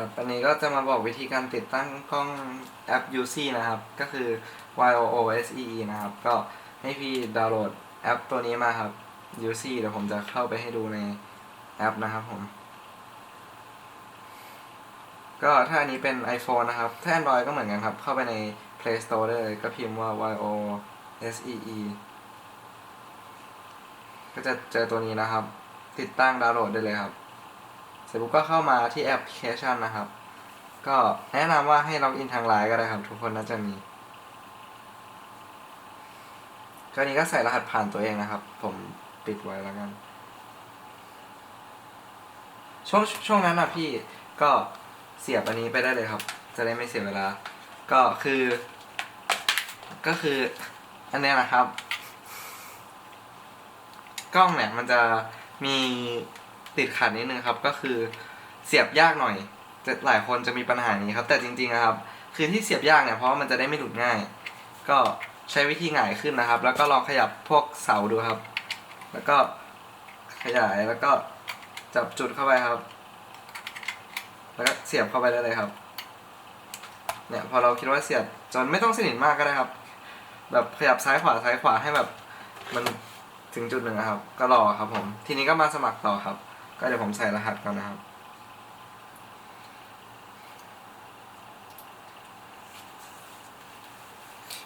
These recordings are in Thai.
ครับอันนี้ก็จะมาบอกวิธีการติดตั้งกล้องแอป UC นะครับ ก็คือ y o o s e e นะครับ ก็ให้พี่ดาวน์โหลดแอปตัวนี้มาครับ UC เดี๋ยวผมจะเข้าไปให้ดูในแอปนะครับผม ก็ถ้าอันนี้เป็น iPhone นะครับ ถ้า Android ก็เหมือนกันครับ เข้าไปใน Play Store ได้เลยก็พิมพ์ว่า YOSEE ก็จะเจอตัวนี้นะครับ ติดตั้งดาวน์โหลดได้เลยครับ เสร็จปุ๊บก็เข้ามาที่แอปพลิเคชันนะครับ ก็แนะนำว่าให้ล็อกอินทางไลน์ก็ได้ครับทุกคนน่าจะมีก็นี้ก็ใส่รหัสผ่านตัวเองนะครับ ผมปิดไว้แล้วกัน ช่วงช่วงนั้นอะพี่ก็เสียบอันนี้ไปได้เลยครับ จะได้ไม่เสียเวลา ก็คือ ก็คือ อันนี้นะครับ กล้องเนี่ยมันจะมี ติดขัดนิดนึงครับ ก็คือเสียบยากหน่อยจะหลายคนจะมีปัญหานี้ครับ แต่จริงๆนะครับ คือที่เสียบยากเนี่ยเพราะมันจะได้ไม่หลุดง่าย ก็ใช้วิธีหงายขึ้นนะครับ แล้วก็ลองขยับพวกเสาดูครับ แล้วก็ขยายแล้วก็จับจุดเข้าไปครับ แล้วก็เสียบเข้าไปได้เลยครับ เนี่ยพอเราคิดว่าเสียบจนไม่ต้องสนิทมากก็ได้ครับ แบบขยับซ้ายขวาซ้ายขวาให้แบบมันถึงจุดหนึ่งครับ ก็รอครับผม ทีนี้ก็มาสมัครต่อครับ ก็เดี๋ยวผมใส่รหัสก่อนนะครับ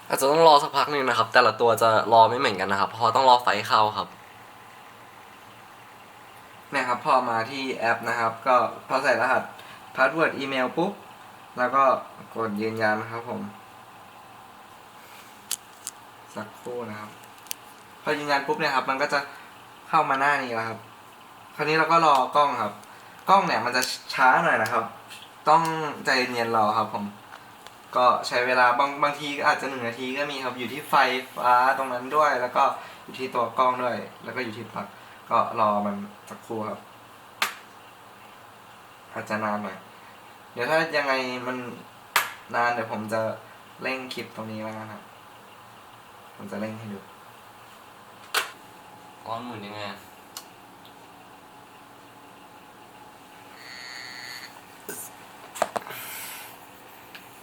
อาจจะต้องรอสักพักหนึ่งนะครับ แต่ละตัวจะรอไม่เหมือนกันนะครับ เพราะว่าต้องรอไฟเข้าครับเนี่ยครับพอมาที่แอปนะครับ ก็พอใส่รหัสพาสเวิร์ดอีเมลปุ๊บ แล้วก็กดยืนยันนะครับผม สักครู่นะครับ พอยืนยันปุ๊บเนี่ยครับ มันก็จะเข้ามาหน้านี้แล้วครับ คราวนี้เราก็รอกล้องครับ กล้องเนี่ยมันจะช้าหน่อยนะครับ ต้องใจเย็นๆรอครับผม ก็ใช้เวลาบางบางทีก็อาจจะหนึ่งนาทีก็มีครับ อยู่ที่ไฟฟ้าตรงนั้นด้วย แล้วก็อยู่ที่ตัวกล้องด้วย แล้วก็อยู่ที่ปลั๊กก็รอมันสักครู่ครับ อาจจะนานหน่อย เดี๋ยวถ้ายังไงมันนานเดี๋ยวผมจะเร่งคลิปตรงนี้แล้วกันครับ ผมจะเร่งให้ดูก้อนหมุนยังไง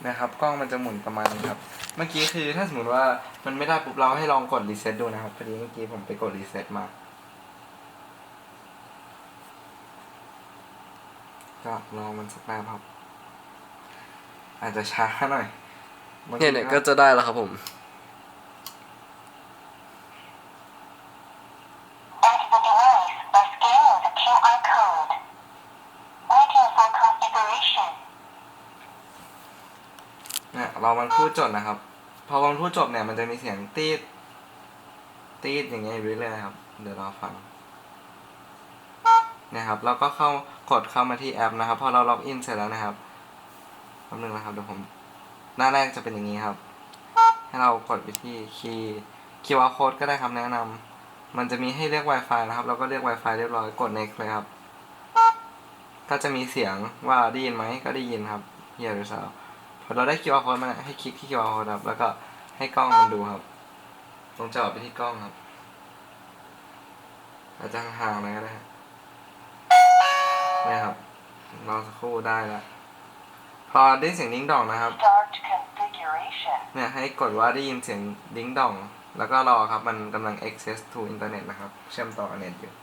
นะครับ กล้องมันจะหมุนประมาณนี้ครับ เมื่อกี้คือถ้าสมมติว่ามันไม่ได้ปุ๊บเราให้ลองกดรีเซ็ตดูนะครับพอดีเมื่อกี้ผมไปกดรีเซ็ตมาก็รอมันสักแป๊บครับ อาจจะช้าหน่อยเนี่ยเนี่ยก็จะได้แล้วครับผม เรามันพูดจบนะครับ พอมันพูดจบเนี่ยมันจะมีเสียงตีดตีดอย่างเงี้ยอยู่เรื่อยๆนะครับ เดี๋ยวเราฟังนะครับเราก็เข้ากดเข้ามาที่แอปนะครับ พอเราล็อกอินเสร็จแล้วนะครับแป๊บนึงนะครับเดี๋ยวผม หน้าแรกจะเป็นอย่างนี้ครับ ให้เรากดไปที่คีย์ QR code ก็ได้ครับแนะนำมันจะมีให้เรียก Wi-Fi นะครับ เราก็เรียก Wi-Fi เรียบร้อยกด next เลยครับ ก็จะมีเสียงว่าได้ยินไหมก็ได้ยินครับเฮี เราได้ QR code มาให้คลิกที่ QR code ครับแล้วก็ให้กล้องมันดูครับ ตรงจอไปที่กล้องครับ อาจจะห่างๆหน่อยก็ได้ครับเนี่ยครับรอสักครู่ได้แล้วพอได้เสียงดิ้งดองนะครับ Start configuration. เนี่ยให้กดว่าได้ยินเสียงดิ้งดอง แล้วก็รอครับมันกำลัง access to internet นะครับ เชื่อมต่อเน็ตอยู่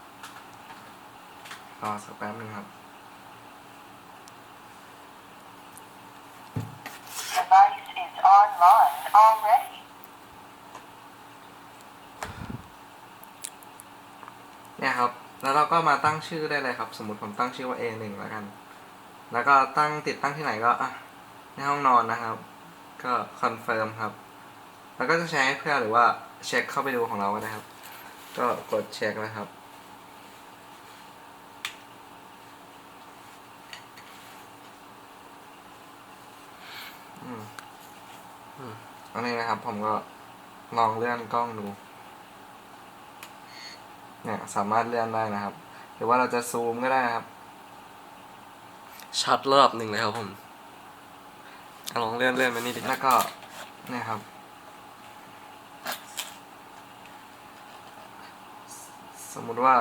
รอสักแป๊บนึงครับ online already. เนี่ยครับ แล้วเราก็มาตั้งชื่อได้เลยครับ สมมติผมตั้งชื่อว่า A1 แล้วกัน แล้วก็ตั้งติดตั้งที่ไหนก็อะในห้องนอนนะครับ ก็คอนเฟิร์มครับ แล้วก็จะใช้ให้เพื่อนหรือว่าเช็คเข้าไปดูของเราก็ได้ครับ ก็กดเช็คนะครับอืม อืมอันนี้นะครับ ผมก็ลองเลื่อนกล้องดู เนี่ยสามารถเลื่อนได้นะครับ หรือว่าเราจะซูมก็ได้นะครับ ชัดระดับหนึ่งเลยครับผมอะลองเลื่อนเลื่อนมานี่ดิแล้วก็เนี่ยครับ สมมุติว่า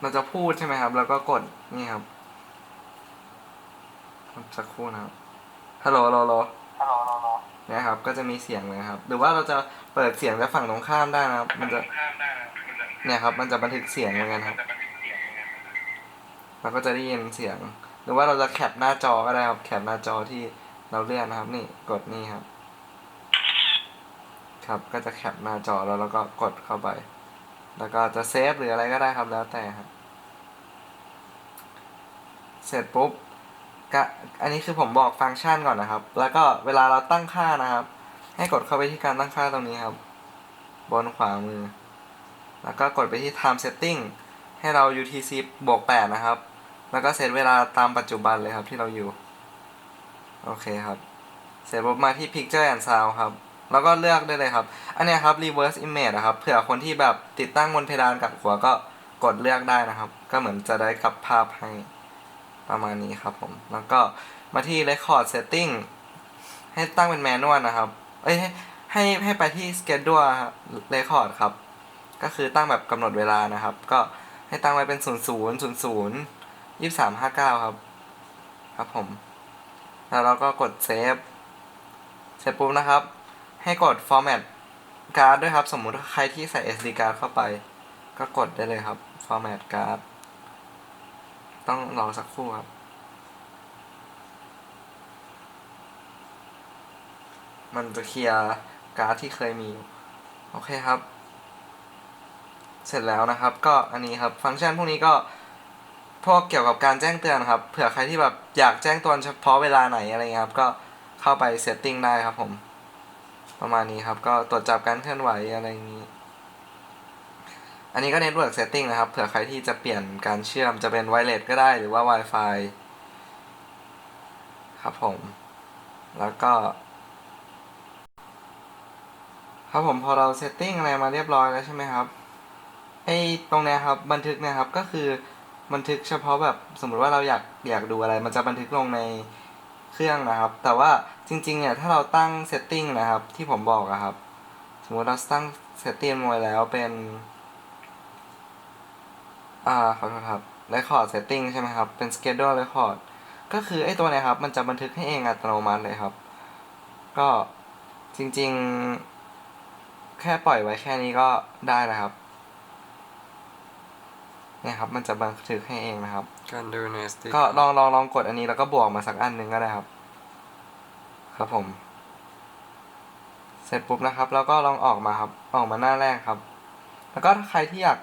เราจะพูดใช่ไหมครับ แล้วก็กดนี่ครับสักครู่นะครับฮัลโหลฮัลโห นี่ยครับ ก็จะมีเสียงเลยครับ หรือว่าเราจะเปิดเสียงจากฝั่งตรงข้ามได้นะครับ มันจะเนี่ยครับ มันจะบันทึกเสียงเหมือนกันครับมันทึกเสียงยังไงนะครับเราก็จะได้ยินเสียง หรือว่าเราจะแคปหน้าจอก็ได้ครับ แคปหน้าจอที่เราเลื่อนนะครับ นี่กดนี่ครับ ครับก็จะแคปหน้าจอแล้วเราก็กดเข้าไป แล้วก็จะเซฟหรืออะไรก็ได้ครับแล้วแต่ครับ เสร็จปุ๊บ ก็อันนี้คือผมบอกฟังก์ชันก่อนนะครับ แล้วก็เวลาเราตั้งค่านะครับ ให้กดเข้าไปที่การตั้งค่าตรงนี้ครับ บนขวามือ แล้วก็กดไปที่ time setting ให้เรา UTC บวก8นะครับ แล้วก็เซตเวลาตามปัจจุบันเลยครับที่เราอยู่ โอเคครับ เสร็จปุ๊บมาที่ picture and sound ครับ แล้วก็เลือกได้เลยครับ อันนี้ครับ reverse image นะครับ เผื่อคนที่แบบติดตั้งบนเพดานกับหัวก็กดเลือกได้นะครับ ก็เหมือนจะได้กลับภาพให้ ประมาณนี้ครับผม แล้วก็มาที่ record setting ให้ตั้งเป็น manual นะครับ เอ้ยให้ให้ไปที่ schedule ครับ record ครับ ก็คือตั้งแบบกำหนดเวลานะครับ ก็ให้ตั้งไว้เป็น 0 0 0 0ยี่สามห้าเก้าครับ ครับผม แล้วเราก็กดเซฟเสร็จปุ๊บนะครับ ให้กด format card ด้วยครับ สมมุติว่าใครที่ใส่ SD card เข้าไป ก็กดได้เลยครับ format card ต้องรอสักครู่ครับมันจะเคลียร์การ์ดที่เคยมีอยู่โอเคครับ เสร็จแล้วนะครับ ก็อันนี้ครับฟังก์ชันพวกนี้ก็พวกเกี่ยวกับการแจ้งเตือนครับเผื่อใครที่แบบอยากแจ้งเตือนเฉพาะเวลาไหนอะไรเงี้ยครับ ก็เข้าไปเซตติ้งได้ครับผม ประมาณนี้ครับ ก็ตรวจจับการเคลื่อนไหวอะไรอย่างนี้ อันนี้ก็ Network Setting นะครับ เผื่อใครที่จะเปลี่ยนการเชื่อมจะเป็นไวเลสก็ได้หรือว่า Wi-Fi ครับผม แล้วก็ ครับผมพอเราเซตติ้งอะไรมาเรียบร้อยแล้วใช่ไหมครับไอตรงเนี้ยครับบันทึกเนะครับก็คือบันทึกเฉพาะแบบสมมุติว่าเราอยากอยากดูอะไร มันจะบันทึกลงในเครื่องนะครับ แต่ว่าจริงๆเนี่ยถ้าเราตั้งเซตติ้งนะครับที่ผมบอกอะครับ สมมติเราตั้งเซตติ้งไว้แล้วเป็น อ่าขอโทษครับ record setting ใช่ไหมครับ เป็น schedule record ก็คือไอ้ตัวเนี้ยครับ มันจะบันทึกให้เองอัตโนมัติเลยครับ ก็จริงๆ แค่ปล่อยไว้แค่นี้ก็ได้แล้วครับเนี่ยครับ มันจะบันทึกให้เองนะครับ การดูใน SD ก็ลองลองลองกดอันนี้แล้วก็บวกมาสักอันหนึ่งก็ได้ครับ ครับผม เสร็จปุ๊บนะครับ แล้วก็ลองออกมาครับ ออกมาหน้าแรกครับ แล้วก็ถ้าใครที่อยาก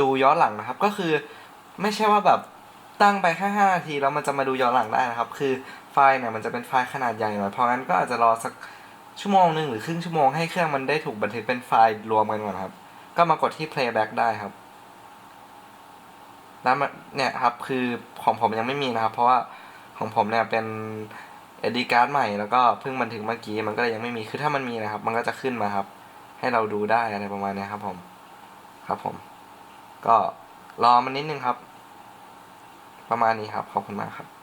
ดูย้อนหลังนะครับ ก็คือไม่ใช่ว่าแบบตั้งไปแค่5นาทีแล้วมันจะมาดูย้อนหลังได้นะครับ คือไฟล์เนี่ยมันจะเป็นไฟล์ขนาดใหญ่หน่อยเพราะงั้นก็อาจจะรอสักชั่วโมงหนึ่งหรือครึ่งชั่วโมงให้เครื่องมันได้ถูกบันทึกเป็นไฟล์รวมกันก่อนครับ ก็มากดที่ playback ได้ครับแล้วเนี่ยครับคือของผมยังไม่มีนะครับ เพราะว่าของผมเนี่ยเป็น SD card ใหม่แล้วก็เพิ่งบันทึกเมื่อกี้มันก็เลยยังไม่มีคือถ้ามันมีนะครับ มันก็จะขึ้นมาครับ ให้เราดูได้อะไรประมาณนี้ครับผมครับผม ก็รอมันนิดนึงครับ ประมาณนี้ครับ ขอบคุณมากครับ